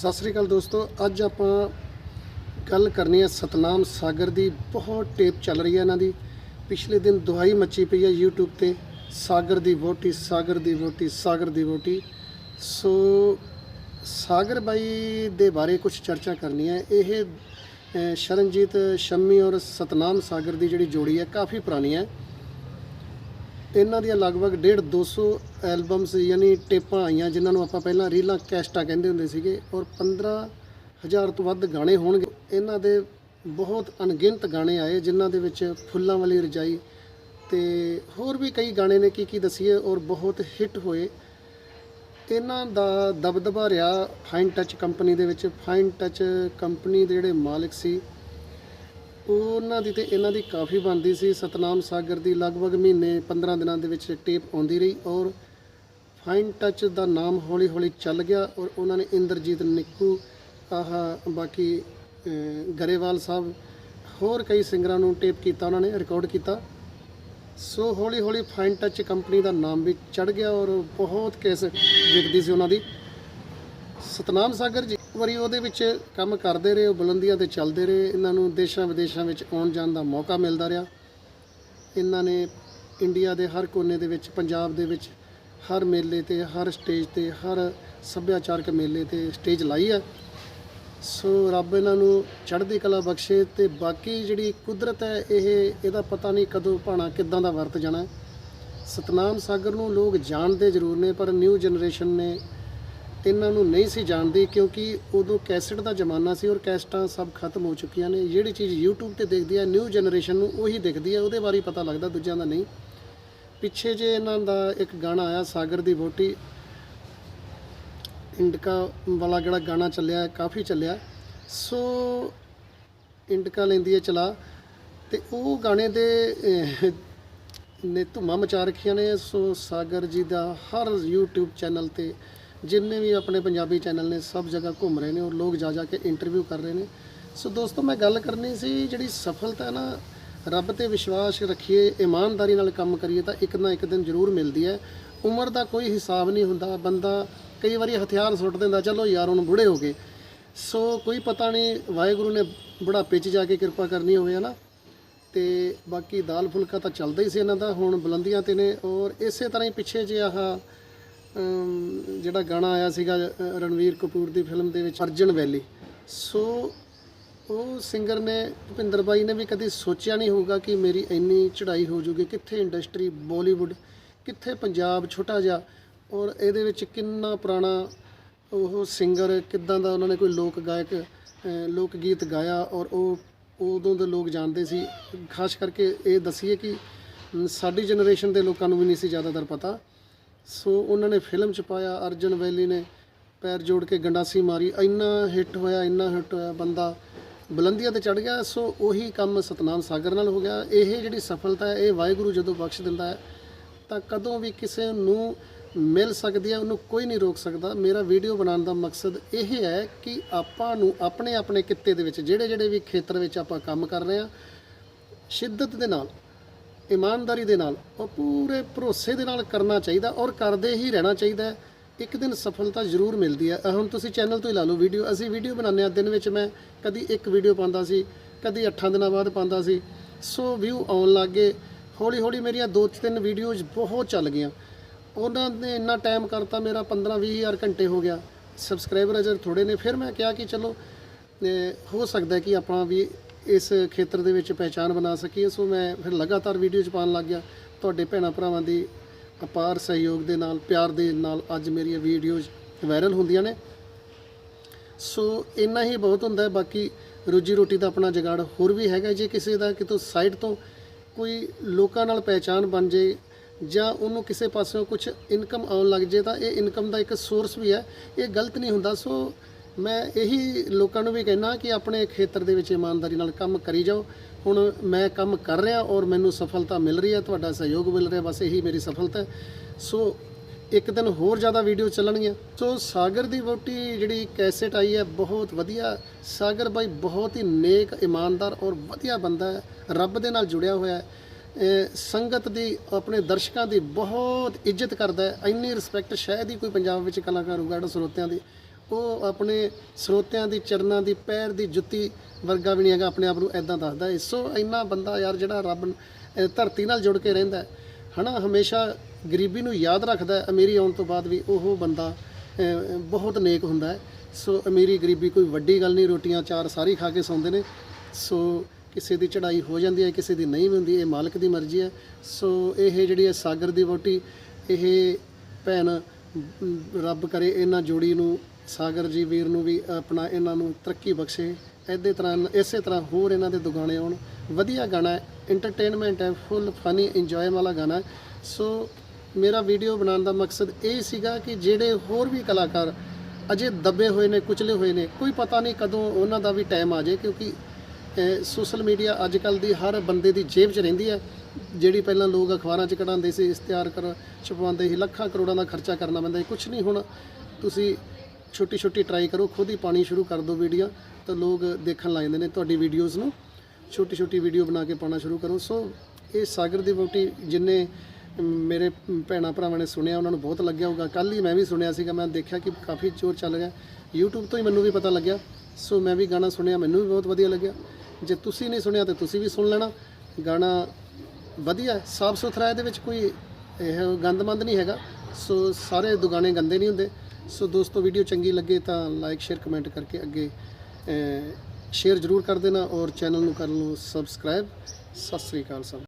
ਸਤਿ ਸ੍ਰੀ ਅਕਾਲ ਦੋਸਤੋ, ਅੱਜ ਆਪਾਂ ਗੱਲ ਕਰਨੀ ਹੈ ਸਤਨਾਮ ਸਾਗਰ ਦੀ। ਬਹੁਤ ਟੇਪ ਚੱਲ ਰਹੀ ਹੈ ਇਹਨਾਂ ਦੀ। ਪਿਛਲੇ ਦਿਨ ਦੁਹਾਈ ਮੱਚੀ ਪਈ ਹੈ YouTube ਤੇ। ਸਾਗਰ ਦੀ ਵੋਟੀ ਸਾਗਰ ਦੀ ਵੋਟੀ ਸਾਗਰ ਦੀ ਵੋਟੀ ਸੋ ਸਾਗਰ ਬਾਈ ਦੇ ਬਾਰੇ ਕੁਝ ਚਰਚਾ ਕਰਨੀ ਹੈ। ਇਹ ਸ਼ਰਨਜੀਤ ਸ਼ੰਮੀ ਔਰ ਸਤਨਾਮ ਸਾਗਰ ਦੀ ਜਿਹੜੀ ਜੋੜੀ ਹੈ, ਕਾਫੀ ਪੁਰਾਣੀ ਹੈ। ਇਹਨਾਂ ਦੀਆਂ ਲਗਭਗ 1.5 200 ਐਲਬਮਸ ਯਾਨੀ ਟੇਪਾਂ ਆਈਆਂ, ਜਿਨ੍ਹਾਂ ਨੂੰ ਆਪਾਂ ਪਹਿਲਾਂ ਰੀਲਾਂ ਕੈਸਟਾ ਕਹਿੰਦੇ ਹੁੰਦੇ ਸੀਗੇ, ਔਰ 15000 ਤੋਂ ਵੱਧ ਗਾਣੇ ਹੋਣਗੇ। ਇਹਨਾਂ ਦੇ ਬਹੁਤ ਅਣਗਿਣਤ ਗਾਣੇ ਆਏ, ਜਿਨ੍ਹਾਂ ਦੇ ਵਿੱਚ ਫੁੱਲਾਂ ਵਾਲੀ ਰਜਾਈ ਤੇ ਹੋਰ ਵੀ ਕਈ ਗਾਣੇ ਨੇ ਕੀ ਕੀ ਦਸੀਏ, ਔਰ ਬਹੁਤ ਹਿੱਟ ਹੋਏ। ਇਹਨਾਂ ਦਾ ਦਬਦਬਾ ਰਿਹਾ ਫਾਈਨ ਟੱਚ ਕੰਪਨੀ ਦੇ ਵਿੱਚ। ਫਾਈਨ ਟੱਚ ਕੰਪਨੀ ਦੇ ਜਿਹੜੇ ਮਾਲਕ ਸੀ ਉਹਨਾਂ ਦੀ ਤੇ ਇਹਨਾਂ ਦੀ ਕਾਫੀ ਬਣਦੀ ਸੀ। ਸਤਨਾਮ ਸਾਗਰ ਦੀ ਲਗਭਗ ਮਹੀਨੇ 15 ਦਿਨਾਂ ਦੇ ਵਿੱਚ ਟੇਪ ਆਉਂਦੀ ਰਹੀ ਔਰ ਫਾਈਨ ਟੱਚ ਦਾ ਨਾਮ ਹੌਲੀ ਹੌਲੀ ਚੱਲ ਗਿਆ ਔਰ ਉਹਨਾਂ ਨੇ ਇੰਦਰਜੀਤ ਨਿੱਕੂ, ਆਹ ਬਾਕੀ ਗਰੇਵਾਲ ਸਾਹਿਬ ਹੋਰ ਕਈ ਸਿੰਗਰਾਂ ਨੂੰ ਟੇਪ ਕੀਤਾ, ਉਹਨਾਂ ਨੇ ਰਿਕਾਰਡ ਕੀਤਾ। ਸੋ ਹੌਲੀ ਹੌਲੀ ਫਾਈਨ ਟੱਚ ਕੰਪਨੀ ਦਾ ਨਾਮ ਵੀ ਚੜ ਗਿਆ ਔਰ ਬਹੁਤ ਕੇਸ ਵਿਕਦੀ ਸੀ ਉਹਨਾਂ ਦੀ। ਸਤਨਾਮ ਸਾਗਰ ਜੀ। ਵਾਰੀ ਉਹਦੇ ਵਿੱਚ ਕੰਮ ਕਰਦੇ ਰਹੇ, ਉਹ ਬੁਲੰਦੀਆਂ ਤੇ ਚੱਲਦੇ ਰਹੇ। ਇਹਨਾਂ ਨੂੰ ਦੇਸ਼ਾਂ ਵਿਦੇਸ਼ਾਂ ਵਿੱਚ ਆਉਣ ਜਾਣ ਦਾ ਮੌਕਾ ਮਿਲਦਾ ਰਿਹਾ। ਇਹਨਾਂ ਨੇ ਇੰਡੀਆ ਦੇ ਹਰ ਕੋਨੇ ਦੇ ਵਿੱਚ, ਪੰਜਾਬ ਦੇ ਵਿੱਚ ਹਰ ਮੇਲੇ ਤੇ, ਹਰ ਸਟੇਜ ਤੇ, ਹਰ ਸੱਭਿਆਚਾਰਕ ਮੇਲੇ ਤੇ ਸਟੇਜ ਲਾਈ ਹੈ ਸੋ ਰੱਬ ਇਹਨਾਂ ਨੂੰ ਚੜ੍ਹਦੀ ਕਲਾ ਬਖਸ਼ੇ ਤੇ ਬਾਕੀ ਜਿਹੜੀ ਕੁਦਰਤ ਹੈ, ਇਹ, ਇਹਦਾ ਪਤਾ ਨਹੀਂ ਕਦੋਂ ਭਾਣਾ ਕਿੱਦਾਂ ਦਾ ਵਰਤ ਜਾਣਾ। ਸਤਨਾਮ ਸਾਗਰ ਨੂੰ ਲੋਕ ਜਾਣਦੇ ਜ਼ਰੂਰ ਨੇ, ਪਰ ਨਿਊ ਜਨਰੇਸ਼ਨ ਨੇ ਇਹਨਾਂ ਨੂੰ ਨਹੀਂ ਸੀ ਜਾਣਦੀ ਕਿਉਂਕਿ ਉਦੋਂ ਕੈਸਟ ਦਾ ਜ਼ਮਾਨਾ ਸੀ ਔਰ ਕੈਸਟਾਂ ਸਭ ਖਤਮ ਹੋ ਚੁੱਕੀਆਂ ਨੇ। ਜਿਹੜੀ ਚੀਜ਼ YouTube ਤੇ ਦੇਖਦੀ ਹੈ ਨਿਊ ਜਨਰੇਸ਼ਨ ਨੂੰ ਉਹੀ ਦਿਖਦੀ ਹੈ ਉਹਦੇ ਬਾਰੇ ਪਤਾ ਲੱਗਦਾ, ਦੂਜਿਆਂ ਦਾ ਨਹੀਂ। ਪਿੱਛੇ ਜੇ ਇਹਨਾਂ ਦਾ ਇੱਕ ਗਾਣਾ ਆਇਆ, ਸਾਗਰ ਦੀ ਵੋਟੀ ਇੰਡਕਾ ਵਾਲਾ ਜਿਹੜਾ ਗਾਣਾ ਚੱਲਿਆ, ਕਾਫੀ ਚੱਲਿਆ। ਸੋ ਇੰਡਕਾ ਲੈਂਦੀ ਹੈ, ਚਲਾ। ਤੇ ਉਹ ਗਾਣੇ ਦੇ ਨੇ ਧੁੰਮਾਂ ਮਚਾ ਰੱਖੀਆਂ ਨੇ। ਸੋ ਸਾਗਰ ਜੀ ਦਾ ਹਰ YouTube ਚੈਨਲ ਤੇ ਜਿੰਨੇ ਵੀ ਆਪਣੇ ਪੰਜਾਬੀ ਚੈਨਲ ਨੇ, ਸਭ ਜਗ੍ਹਾ ਘੁੰਮ ਰਹੇ ਨੇ ਔਰ ਲੋਕ ਜਾ ਜਾ ਕੇ ਇੰਟਰਵਿਊ ਕਰ ਰਹੇ ਨੇ। ਸੋ ਦੋਸਤੋ, ਮੈਂ ਗੱਲ ਕਰਨੀ ਸੀ, ਜਿਹੜੀ ਸਫਲਤਾ ਹੈ ਨਾ, ਰੱਬ ਤੇ ਵਿਸ਼ਵਾਸ ਰੱਖੀਏ, ਇਮਾਨਦਾਰੀ ਨਾਲ ਕੰਮ ਕਰੀਏ, ਤਾਂ ਇੱਕ ਨਾ ਇੱਕ ਦਿਨ ਜ਼ਰੂਰ ਮਿਲਦੀ ਹੈ। ਉਮਰ ਦਾ ਕੋਈ ਹਿਸਾਬ ਨਹੀਂ ਹੁੰਦਾ, ਬੰਦਾ ਕਈ ਵਾਰੀ ਹਥਿਆਰ ਸੁੱਟ ਦਿੰਦਾ, ਚਲੋ ਯਾਰ, ਹੁਣ ਬੁੜੇ ਹੋ ਗਏ। ਸੋ ਕੋਈ ਪਤਾ ਨਹੀਂ, ਵਾਹਿਗੁਰੂ ਨੇ ਬੁਢਾਪੇ 'ਚ ਜਾ ਕੇ ਕਿਰਪਾ ਕਰਨੀ ਹੋਵੇ ਹਨਾ ਤੇ ਬਾਕੀ ਦਾਲ ਫੁਲਕਾ ਤਾਂ ਚੱਲਦਾ ਹੀ ਸੀ ਇਹਨਾਂ ਦਾ, ਹੁਣ ਬੁਲੰਦੀਆਂ ਤੇ ਨੇ ਔਰ ਇਸੇ ਤਰ੍ਹਾਂ ਹੀ ਪਿੱਛੇ ਜੇ ਆਹ ਜਿਹੜਾ ਗਾਣਾ ਆਇਆ ਸੀਗਾ ਰਣਵੀਰ ਕਪੂਰ ਦੀ ਫਿਲਮ ਦੇ ਵਿੱਚ, ਅਰਜਨ ਵੈਲੀ। ਸੋ, ਉਹ ਸਿੰਗਰ ਨੇ, ਭੁਪਿੰਦਰ ਬਾਈ ਨੇ ਵੀ ਕਦੀ ਸੋਚਿਆ ਨਹੀਂ ਹੋਊਗਾ ਕਿ ਮੇਰੀ ਇੰਨੀ ਚੜ੍ਹਾਈ ਹੋ ਜੂਗੀ, ਕਿੱਥੇ ਇੰਡਸਟਰੀ ਬਾਲੀਵੁੱਡ ਕਿੱਥੇ ਪੰਜਾਬ ਛੋਟਾ ਜਿਹਾ, ਔਰ ਇਹਦੇ ਵਿੱਚ ਕਿੰਨਾ ਪੁਰਾਣਾ ਉਹ ਸਿੰਗਰ ਕਿੱਦਾਂ ਦਾ ਉਹਨਾਂ ਨੇ ਕੋਈ ਲੋਕ ਗਾਇਕ ਲੋਕ ਗੀਤ ਗਾਇਆ, ਔਰ ਉਹ ਉਦੋਂ ਦੇ ਲੋਕ ਜਾਣਦੇ ਸੀ। ਖਾਸ ਕਰਕੇ ਇਹ ਦਸੀਏ ਕਿ ਸਾਡੀ ਜਨਰੇਸ਼ਨ ਦੇ ਲੋਕਾਂ ਨੂੰ ਵੀ ਨਹੀਂ ਸੀ ਜ਼ਿਆਦਾਤਰ ਪਤਾ। ਸੋ ਉਹਨਾਂ ਨੇ ਫਿਲਮ ਚ ਪਾਇਆ, ਅਰਜਨ ਵੈਲੀ ਨੇ ਪੈਰ ਜੋੜ ਕੇ ਗੰਡਾਸੀ ਮਾਰੀ। ਇੰਨਾ ਹਿੱਟ ਹੋਇਆ, ਇੰਨਾ ਹਿੱਟ ਹੋਇਆ ਬੰਦਾ। ਬੁਲੰਦੀਆਂ ਤੇ ਚੜ ਗਿਆ, ਸੋ ਉਹੀ ਕੰਮ ਸਤਨਾਮ ਸਾਗਰ ਨਾਲ ਹੋ ਗਿਆ। ਇਹ ਜਿਹੜੀ ਸਫਲਤਾ ਹੈ, ਇਹ ਵਾਹਿਗੁਰੂ ਜਦੋਂ ਬਖਸ਼ ਦਿੰਦਾ ਹੈ, ਤਾਂ ਕਦੋਂ ਵੀ ਕਿਸੇ ਨੂੰ ਮਿਲ ਸਕਦੀ ਹੈ, ਉਹਨੂੰ ਕੋਈ ਨਹੀਂ ਰੋਕ ਸਕਦਾ। ਮੇਰਾ ਵੀਡੀਓ ਬਣਾਉਣ ਦਾ ਮਕਸਦ ਇਹ ਹੈ ਕਿ ਆਪਾਂ ਨੂੰ ਆਪਣੇ ਆਪਣੇ ਕਿੱਤੇ ਦੇ ਵਿੱਚ ਜਿਹੜੇ ਜਿਹੜੇ ਵੀ ਖੇਤਰ ਵਿੱਚ ਆਪਾਂ ਕੰਮ ਕਰ ਰਹੇ ਹਾਂ, ਸ਼ਿੱਦਤ ਦੇ ਨਾਲ ਇਮਾਨਦਾਰੀ ਦੇ ਨਾਲ ਔਰ ਪੂਰੇ ਭਰੋਸੇ ਦੇ ਨਾਲ ਕਰਨਾ ਚਾਹੀਦਾ ਔਰ ਕਰਦੇ ਹੀ ਰਹਿਣਾ ਚਾਹੀਦਾ ਇੱਕ ਦਿਨ ਸਫਲਤਾ ਜ਼ਰੂਰ ਮਿਲਦੀ ਹੈ। ਹੁਣ ਤੁਸੀਂ ਚੈਨਲ ਤੋਂ ਹੀ ਲਾ ਲਓ ਵੀਡੀਓ। ਅਸੀਂ ਵੀਡੀਓ ਬਣਾਉਂਦੇ ਆ ਦਿਨ ਵਿੱਚ ਮੈਂ ਕਦੀ ਇੱਕ ਵੀਡੀਓ ਪਾਉਂਦਾ ਸੀ, ਕਦੀ 8 ਦਿਨਾਂ ਬਾਅਦ ਪਾਉਂਦਾ ਸੀ। ਸੋ ਵਿਊ ਆਉਣ ਲੱਗ ਗਏ। ਹੌਲੀ ਹੌਲੀ ਮੇਰੀਆਂ ਦੋ ਤਿੰਨ ਵੀਡੀਓਜ਼ ਬਹੁਤ ਚੱਲ ਗਈਆਂ। ਉਹਨਾਂ ਨੇ ਇੰਨਾ ਟਾਈਮ ਕਰਤਾ, ਮੇਰਾ 15 20 ਹਜ਼ਾਰ ਘੰਟੇ ਹੋ ਗਿਆ। ਸਬਸਕ੍ਰਾਈਬਰ ਅਜਰ ਥੋੜੇ ਨੇ। ਫਿਰ ਮੈਂ ਕਿਹਾ ਕਿ ਚਲੋ ਹੋ ਸਕਦਾ ਕਿ ਆਪਾਂ ਵੀ ਇਸ ਖੇਤਰ ਦੇ ਵਿੱਚ ਪਹਿਚਾਨ ਬਣਾ ਸਕੀਏ। ਸੋ ਮੈਂ ਫਿਰ ਲਗਾਤਾਰ ਵੀਡੀਓ ਚ ਪਾਉਣ ਲੱਗ ਗਿਆ। ਤੁਹਾਡੇ ਭੈਣਾਂ ਭਰਾਵਾਂ ਦੀ ਅਪਾਰ ਸਹਿਯੋਗ ਦੇ ਨਾਲ, ਪਿਆਰ ਦੇ ਨਾਲ ਅੱਜ ਮੇਰੀਆਂ ਵੀਡੀਓਜ਼ ਵਾਇਰਲ ਹੁੰਦੀਆਂ ਨੇ। ਸੋ ਇੰਨਾ ਹੀ ਬਹੁਤ ਹੁੰਦਾ ਹੈ। ਬਾਕੀ ਰੋਜੀ ਰੋਟੀ ਦਾ ਆਪਣਾ ਜਗਾੜ ਹੋਰ ਵੀ ਹੈਗਾ। ਜੇ ਕਿਸੇ ਦਾ ਕਿਤੋਂ ਸਾਈਡ ਤੋਂ ਕੋਈ ਲੋਕਾਂ ਨਾਲ ਪਹਿਚਾਨ ਬਣ ਜੇ ਜਾਂ ਉਹਨੂੰ ਕਿਸੇ ਪਾਸਿਓਂ ਕੁਝ ਇਨਕਮ ਆਉਣ ਲੱਗ ਜੇ ਤਾਂ ਇਹ ਇਨਕਮ ਦਾ ਇੱਕ ਸੋਰਸ ਵੀ ਹੈ। ਇਹ ਗਲਤ ਨਹੀਂ ਹੁੰਦਾ। ਸੋ ਮੈਂ ਇਹੀ ਲੋਕਾਂ ਨੂੰ ਵੀ ਕਹਿਣਾ ਕਿ ਆਪਣੇ ਖੇਤਰ ਦੇ ਵਿੱਚ ਇਮਾਨਦਾਰੀ ਨਾਲ ਕੰਮ ਕਰੀ ਜਾਓ। ਹੁਣ ਮੈਂ ਕੰਮ ਕਰ ਰਿਹਾ ਔਰ ਮੈਨੂੰ ਸਫਲਤਾ ਮਿਲ ਰਹੀ ਹੈ, ਤੁਹਾਡਾ ਸਹਿਯੋਗ ਮਿਲ ਰਿਹਾ, ਬਸ ਇਹੀ ਮੇਰੀ ਸਫਲਤਾ ਹੈ। ਸੋ ਇੱਕ ਦਿਨ ਹੋਰ ਜ਼ਿਆਦਾ ਵੀਡੀਓ ਚੱਲਣਗੀਆਂ। ਸੋ ਸਾਗਰ ਦੀ ਵੋਟੀ ਜਿਹੜੀ ਕੈਸੇਟ ਆਈ ਹੈ, ਬਹੁਤ ਵਧੀਆ। ਸਾਗਰ ਬਾਈ ਬਹੁਤ ਹੀ ਨੇਕ, ਇਮਾਨਦਾਰ ਔਰ ਵਧੀਆ ਬੰਦਾ ਹੈ। ਰੱਬ ਦੇ ਨਾਲ ਜੁੜਿਆ ਹੋਇਆ ਹੈ। ਸੰਗਤ ਦੀ, ਆਪਣੇ ਦਰਸ਼ਕਾਂ ਦੀ ਬਹੁਤ ਇੱਜ਼ਤ ਕਰਦਾ ਹੈ। ਇੰਨੀ ਰਿਸਪੈਕਟ ਸ਼ਾਇਦ ਹੀ ਕੋਈ ਪੰਜਾਬ ਵਿੱਚ ਕਲਾਕਾਰ ਹੋਊਗਾ, ਜਿਹੜਾ ਸਰੋਤਿਆਂ ਦੀ। ਉਹ ਆਪਣੇ ਸਰੋਤਿਆਂ ਦੀ ਚਰਨਾਂ ਦੀ ਪੈਰ ਦੀ ਜੁੱਤੀ ਵਰਗਾ ਵੀ ਨਹੀਂ ਹੈਗਾ ਆਪਣੇ ਆਪ ਨੂੰ ਐਦਾਂ ਦੱਸਦਾ ਹੈ। ਸੋ ਇੰਨਾ ਬੰਦਾ ਯਾਰ ਜਿਹੜਾ ਰੱਬ ਧਰਤੀ ਨਾਲ ਜੁੜ ਕੇ ਰਹਿੰਦਾ ਹੈ, ਹਨਾ ਹਮੇਸ਼ਾ ਗਰੀਬੀ ਨੂੰ ਯਾਦ ਰੱਖਦਾ ਅਮੀਰੀ ਆਉਣ ਤੋਂ ਬਾਅਦ ਵੀ ਉਹ ਬੰਦਾ ਬਹੁਤ ਨੇਕ ਹੁੰਦਾ ਹੈ। ਸੋ ਅਮੀਰੀ ਗਰੀਬੀ ਕੋਈ ਵੱਡੀ ਗੱਲ ਨਹੀਂ ਰੋਟੀਆਂ ਚਾਰ ਸਾਰੀ ਖਾ ਕੇ ਸੌਂਦੇ ਨੇ। ਸੋ ਕਿਸੇ ਦੀ ਚੜ੍ਹਾਈ ਹੋ ਜਾਂਦੀ ਹੈ ਕਿਸੇ ਦੀ ਨਹੀਂ ਵੀ ਹੁੰਦੀ ਇਹ ਮਾਲਕ ਦੀ ਮਰਜ਼ੀ ਹੈ। ਸੋ ਇਹ ਜਿਹੜੀ ਹੈ ਸਾਗਰ ਦੀ ਵੋਟੀ ਇਹ ਭੈਣ ਰੱਬ ਕਰੇ ਇਹਨਾਂ ਜੋੜੀ ਨੂੰ ਸਾਗਰ ਜੀ ਵੀਰ ਨੂੰ ਵੀ ਆਪਣਾ ਇਹਨਾਂ ਨੂੰ ਤਰੱਕੀ ਬਖਸ਼ੇ, ਇਸੇ ਤਰ੍ਹਾਂ ਇਸੇ ਤਰ੍ਹਾਂ ਹੋਰ ਇਹਨਾਂ ਦੇ ਦੁਗਾਣੇ ਆਉਣ। ਵਧੀਆ ਗਾਣਾ ਹੈ ਐਂਟਰਟੇਨਮੈਂਟ ਹੈ ਫੁੱਲ ਫਨੀ ਇੰਜੋਏ ਵਾਲਾ ਗਾਣਾ ਸੋ ਮੇਰਾ ਵੀਡੀਓ ਬਣਾਉਣ ਦਾ ਮਕਸਦ ਇਹ ਸੀਗਾ ਕਿ ਜਿਹੜੇ ਹੋਰ ਵੀ ਕਲਾਕਾਰ ਅਜੇ ਦੱਬੇ ਹੋਏ ਨੇ, ਕੁਚਲੇ ਹੋਏ ਨੇ, ਕੋਈ ਪਤਾ ਨਹੀਂ ਕਦੋਂ ਉਹਨਾਂ ਦਾ ਵੀ ਟਾਈਮ ਆ ਜਾਏ, ਕਿਉਂਕਿ ਸੋਸ਼ਲ ਮੀਡੀਆ ਅੱਜ ਕੱਲ ਦੀ ਹਰ ਬੰਦੇ ਦੀ ਜੇਬ 'ਚ ਰਹਿੰਦੀ ਹੈ। ਜਿਹੜੀ ਪਹਿਲਾਂ ਲੋਕ ਅਖਬਾਰਾਂ 'ਚ ਕਢਾਉਂਦੇ ਸੀ, ਇਸ਼ਤਿਹਾਰ ਕਰ ਛਪਵਾਉਂਦੇ ਸੀ, ਲੱਖਾਂ ਕਰੋੜਾਂ ਦਾ ਖਰਚਾ ਕਰਨਾ ਪੈਂਦਾ ਸੀ ਕੁਝ ਨਹੀਂ ਹੁਣ ਤੁਸੀਂ ਛੋਟੀ ਛੋਟੀ ਟਰਾਈ ਕਰੋ, ਖੁਦ ਹੀ ਪਾਣੀ ਸ਼ੁਰੂ ਕਰ ਦਿਓ ਵੀਡੀਓ ਤਾਂ ਲੋਕ ਦੇਖਣ ਲੱਗ ਜਾਂਦੇ ਨੇ ਤੁਹਾਡੀ ਵੀਡੀਓਜ਼ ਨੂੰ। ਛੋਟੀ ਛੋਟੀ ਵੀਡੀਓ ਬਣਾ ਕੇ ਪਾਉਣਾ ਸ਼ੁਰੂ ਕਰੋ। ਸੋ ਇਹ ਸਾਗਰ ਦੀ ਵੋਟੀ ਜਿੰਨੇ ਮੇਰੇ ਭੈਣਾਂ ਭਰਾਵਾਂ ਨੇ ਸੁਣਿਆ, ਉਹਨਾਂ ਨੂੰ ਬਹੁਤ ਲੱਗਿਆ ਹੋਊਗਾ। ਕੱਲ ਹੀ ਮੈਂ ਵੀ ਸੁਣਿਆ ਸੀਗਾ, ਮੈਂ ਦੇਖਿਆ ਕਿ ਕਾਫੀ ਜ਼ੋਰ ਚੱਲ ਰਿਹਾ। YouTube ਤੋਂ ਹੀ ਮੈਨੂੰ ਵੀ ਪਤਾ ਲੱਗਿਆ। ਸੋ ਮੈਂ ਵੀ ਗਾਣਾ ਸੁਣਿਆ, ਮੈਨੂੰ ਵੀ ਬਹੁਤ ਵਧੀਆ ਲੱਗਿਆ। ਜੇ ਤੁਸੀਂ ਨਹੀਂ ਸੁਣਿਆ, ਤਾਂ ਤੁਸੀਂ ਵੀ ਸੁਣ ਲੈਣਾ। ਗਾਣਾ ਵਧੀਆ ਸਾਫ਼ ਸੁਥਰਾ ਇਹਦੇ ਵਿੱਚ ਕੋਈ ਇਹ ਗੰਦਮੰਦ ਨਹੀਂ ਹੈਗਾ। ਸੋ ਸਾਰੇ ਦੁਗਾਣੇ ਗੰਦੇ ਨਹੀਂ ਹੁੰਦੇ। ਸੋ ਦੋਸਤੋ ਵੀਡੀਓ ਚੰਗੀ ਲੱਗੇ ਤਾਂ ਲਾਈਕ ਸ਼ੇਅਰ ਕਮੈਂਟ ਕਰਕੇ ਅੱਗੇ ਸ਼ੇਅਰ ਜ਼ਰੂਰ ਕਰ ਦੇਣਾ ਔਰ ਚੈਨਲ ਨੂੰ ਕਰ ਲਓ ਸਬਸਕ੍ਰਾਈਬ ਸਤਿ ਸ੍ਰੀ ਅਕਾਲ ਸਭ।